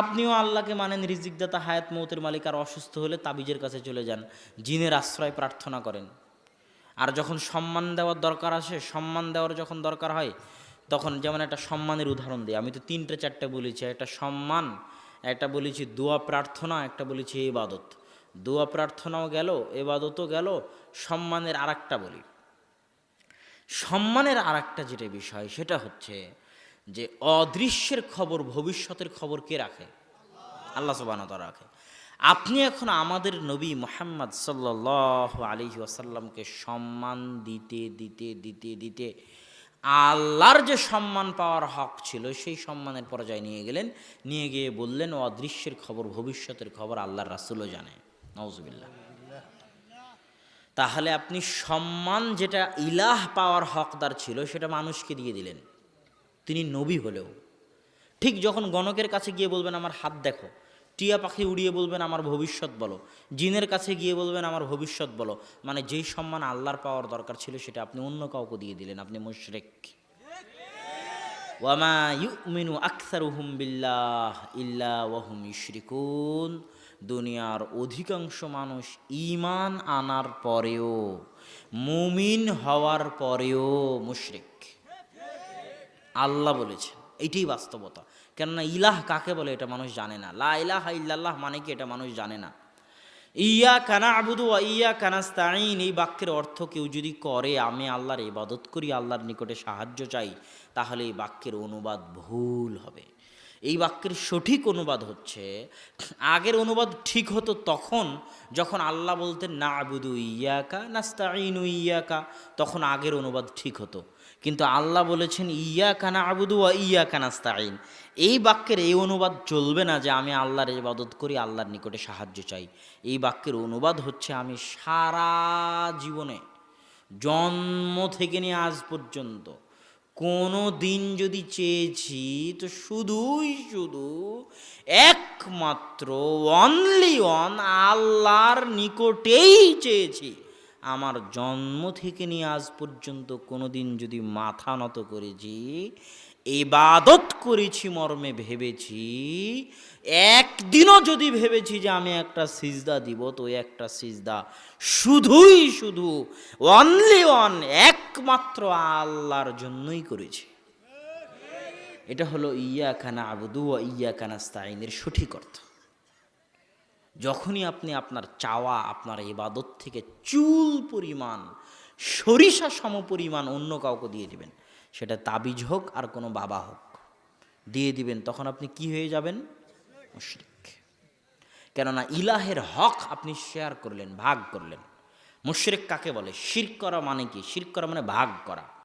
আপনিও আল্লাহকে মানেন রিজিকদাতা হায়াত মৌতের মালিক আর অসুস্থ হলে তাবিজের কাছে চলে যান। জিনের আশ্রয় প্রার্থনা করেন। আর যখন সম্মান দেওয়ার দরকার আসে, সম্মান দেওয়ার যখন দরকার হয়, তখন যেমন একটা সম্মানের উদাহরণ দিই। আমি তো তিনটে চারটে বলেছি, একটা সম্মান, একটা বলেছি দোয়া প্রার্থনা, একটা বলেছি এবাদত দোয়া প্রার্থনাও গেল এবাদতও গেল, সম্মানের আর একটা বলি। সম্মানের আর একটা যেটা বিষয়, সেটা হচ্ছে যে অদৃশ্যের খবর ভবিষ্যতের খবর কে রাখে? আল্লাহ সুবানত রাখে। আপনি এখন আমাদের নবী মোহাম্মদ সাল্লাহ আলী ওয়াসাল্লামকে সম্মান দিতে দিতে দিতে দিতে আল্লাহর যে সম্মান পাওয়ার হক ছিল, সেই সম্মানের পর্যায়ে নিয়ে গেলেন। নিয়ে গিয়ে বললেন অদৃশ্যের খবর, ভবিষ্যতের খবর আল্লাহর রাসুলও জানে। নওজবিল্লা তাহলে আপনি সম্মান যেটা ইলাহ পাওয়ার হকদার ছিল, সেটা মানুষকে দিয়ে দিলেন। তিনি নবী হলেও। ঠিক যখন গণকের কাছে গিয়ে বলবেন, আমার হাত দেখো। টিয়া পাখি উড়িয়ে বলবেন, আমার ভবিষ্যৎ বলো। জিনের কাছে গিয়ে বলবেন, আমার ভবিষ্যৎ বলো। মানে যেই সম্মান আল্লাহর পাওয়ার দরকার ছিল, সেটা আপনি অন্য কাউকে দিয়ে দিলেন। আপনি মুশরেক। ওয়ামা ইউমিনু আকসারুহুম বিল্লাহ ইল্লা ওয়াহুম ইশরিকুন। দুনিয়ার অধিকাংশ মানুষ ঈমান আনার পরেও, মুমিন হওয়ার পরেও মুশরিক। আল্লাহ বলেছেন এইটাই বাস্তবতা। কেননা ইলাহ কাকে বলে এটা মানুষ জানে না। লা ইলাহ ইল্লাল্লাহ মানে কি এটা মানুষ জানে না। ইয়া কানা আবুদু ইয়া কানাস্তাইন এই বাক্যের অর্থ কেউ যদি করে, আমি আল্লাহর ইবাদত করি, আল্লাহর নিকটে সাহায্য চাই, তাহলে এই বাক্যের অনুবাদ ভুল হবে। এই বাক্যের সঠিক অনুবাদ হচ্ছে, আগের অনুবাদ ঠিক হতো তখন যখন আল্লাহ বলতেন না আবুদু ইয়াকা নাস্তাইনু ইয়াকা তখন আগের অনুবাদ ঠিক হতো। কিন্তু আল্লাহ বলেছেন ইয়া কানা আবুদু ওয়া ইয়া কানাস্তাইন এই বাক্যের এই অনুবাদ চলবে না যে আমি আল্লাহর ইবাদত করি, আল্লাহর নিকটে সাহায্য চাই। এই বাক্যের অনুবাদ হচ্ছে, আমি সারা জীবনে, জন্ম থেকে নিয়ে আজ পর্যন্ত কোনো দিন যদি চেয়েছি তো শুধুই শুধু একমাত্র অনলি অন আল্লাহর নিকটেই চেয়েছি। আমার জন্ম থেকে নিয়ে আজ পর্যন্ত কোনো দিন যদি মাথা নত করেছি এবাদত করেছি, মর্মে ভেবেছি, একদিনও যদি ভেবেছি যে আমি একটা সিজদা দিব, তো একটা সিজদা শুধুই শুধু অনলি অন একমাত্র আল্লাহর জন্যই করেছি। এটা হলো ইয়া খানা আবুদু ইয়া কানা স্তাইনের সঠিক অর্থ। যখনই আপনি আপনার চাওয়া, আপনার ইবাদত থেকে চুল পরিমাণ, সরিষা সম পরিমাণ অন্য কাউকে দিয়ে দিবেন, সেটা তাবিজ হোক আর কোনো বাবা হোক, দিয়ে দিবেন, তখন আপনি কি হয়ে যাবেন? মুশরিক। কেননা ইলাহের হক আপনি শেয়ার করলেন, ভাগ করলেন। মুশরিক কাকে বলে? শির করা মানে কি? শির করা মানে ভাগ করা।